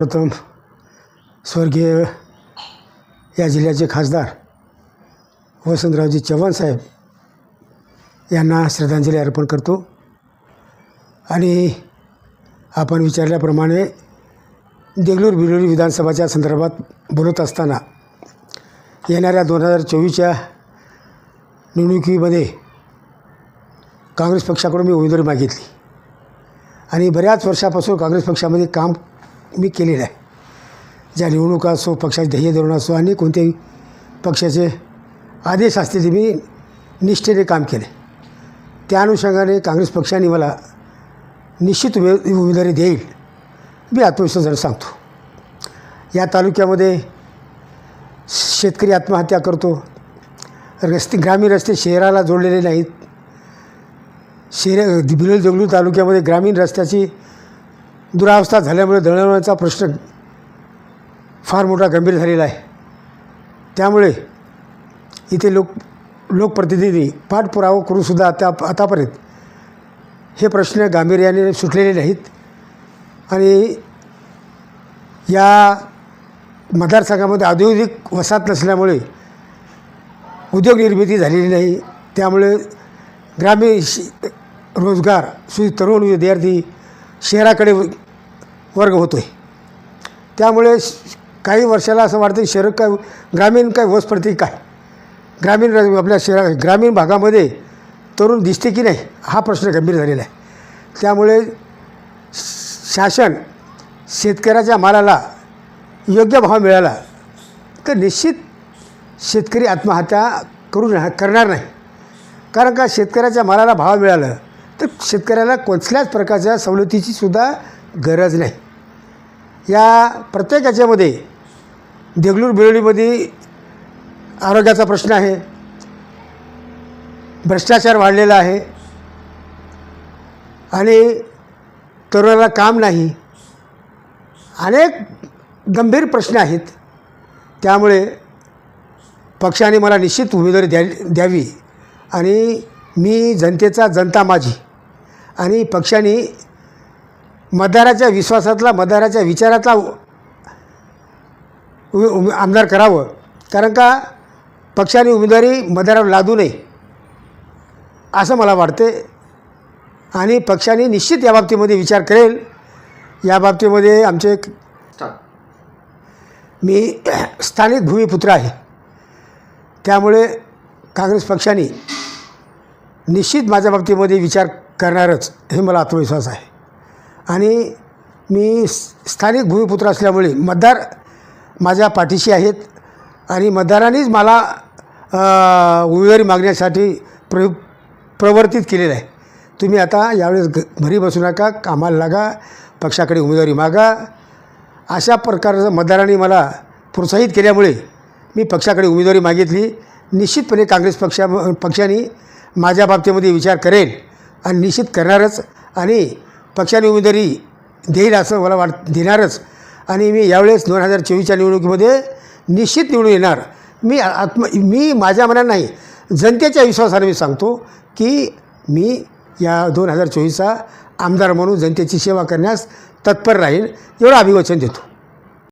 प्रथम स्वर्गीय या जिल्ह्याचे खासदार वसंतरावजी चव्हाण साहेब यांना श्रद्धांजली अर्पण करतो. आणि आपण विचारल्याप्रमाणे देगलूर बिलोली विधानसभाच्या संदर्भात बोलत असताना येणाऱ्या दोन हजार चोवीसच्या निवडणुकीमध्ये काँग्रेस पक्षाकडून मी उमेदवारी मागितली. आणि बऱ्याच वर्षापासून काँग्रेस पक्षामध्ये काम मी केलेलं आहे. ज्या निवडणुका असो पक्षाचे ध्येय धोरण असो आणि कोणत्याही पक्षाचे आदेश असतील ते मी निष्ठेने काम केले. त्या अनुषंगाने काँग्रेस पक्षाने मला निश्चित उमे उमेदवारी देईल मी आत्मविश्वासाने सांगतो. या तालुक्यामध्ये शेतकरी आत्महत्या करतो. रस्ते ग्रामीण रस्ते शहराला जोडलेले नाहीत. शहर बिलोल देगलूर तालुक्यामध्ये ग्रामीण रस्त्याची दुरावस्था झाल्यामुळे दळणवळणाचा प्रश्न फार मोठा गंभीर झालेला आहे. त्यामुळे इथे लोक लोकप्रतिनिधी पाठपुरावा करूनसुद्धा आता आतापर्यंत हे प्रश्न गांभीर्याने सुटलेले नाहीत. आणि या मतदारसंघामध्ये औद्योगिक वसाहत नसल्यामुळे उद्योग निर्मिती झालेली नाही. त्यामुळे ग्रामीण रोजगार सुधी तरुण विद्यार्थी शहराकडे वर्ग होतो आहे त्यामुळे श- काही वर्षाला असं वाटतं की शहर काय ग्रामीण काय वस पडते काय? ग्रामीण आपल्या शहरा ग्रामीण भागामध्ये तरुण दिसते की नाही हा प्रश्न गंभीर झालेला आहे. त्यामुळे शासन शेतकऱ्याच्या मालाला योग्य भाव मिळाला तर निश्चित शेतकरी आत्महत्या करू करणार नाही. कारण का शेतकऱ्याच्या मालाला भाव मिळालं तर शेतकऱ्याला कोणत्याच प्रकारच्या सवलतीची सुद्धा गरज नाही. या प्रत्येक याच्यामध्ये देगलूर बिरोलीमध्ये आरोग्याचा प्रश्न आहे. भ्रष्टाचार वाढलेला आहे. आणि तरुणाला काम नाही. अनेक गंभीर प्रश्न आहेत. त्यामुळे पक्षाने मला निश्चित उमेदवारी द्या द्यावी. आणि मी जनतेचा जनता माझी. आणि पक्षाने मतदाराच्या विश्वासातला मतदाराच्या विचारातला आमदार करावं. कारण का पक्षाने उमेदवारी मतदारावर लादू नये. असं मला वाटते आणि पक्षाने निश्चित या बाबतीमध्ये विचार करेल. या बाबतीमध्ये आमचे मी स्थानिक भूमिपुत्र आहे. त्यामुळे काँग्रेस पक्षाने निश्चित माझ्या बाबतीमध्ये विचार करणारच हे मला आत्मविश्वास आहे. आणि मी स्थानिक भूमिपुत्र असल्यामुळे मतदार माझ्या पाठीशी आहेत. आणि मतदारांनीच मला उमेदवारी मागण्यासाठी प्र प्रवर्तित केलेलं आहे. तुम्ही आता यावेळेस घ घरी बसू नका कामाला लागा पक्षाकडे उमेदवारी मागा. अशा प्रकारचं मतदारांनी मला प्रोत्साहित केल्यामुळे मी पक्षाकडे उमेदवारी मागितली. निश्चितपणे काँग्रेस पक्षा पक्षाने माझ्या बाबतीमध्ये विचार करेल आणि निश्चित करणारच. आणि पक्षाने उमेदवारी देईल असं मला वाट देणारच. आणि मी यावेळेस दोन हजार चोवीसच्या निवडणुकीमध्ये निश्चित निवडून येणार. मी आत्म मी माझ्या मनात नाही जनतेच्या विश्वासाने मी सांगतो की मी या दोन हजार चोवीसचा आमदार म्हणून जनतेची सेवा करण्यास तत्पर राहील एवढं अभिवचन देतो.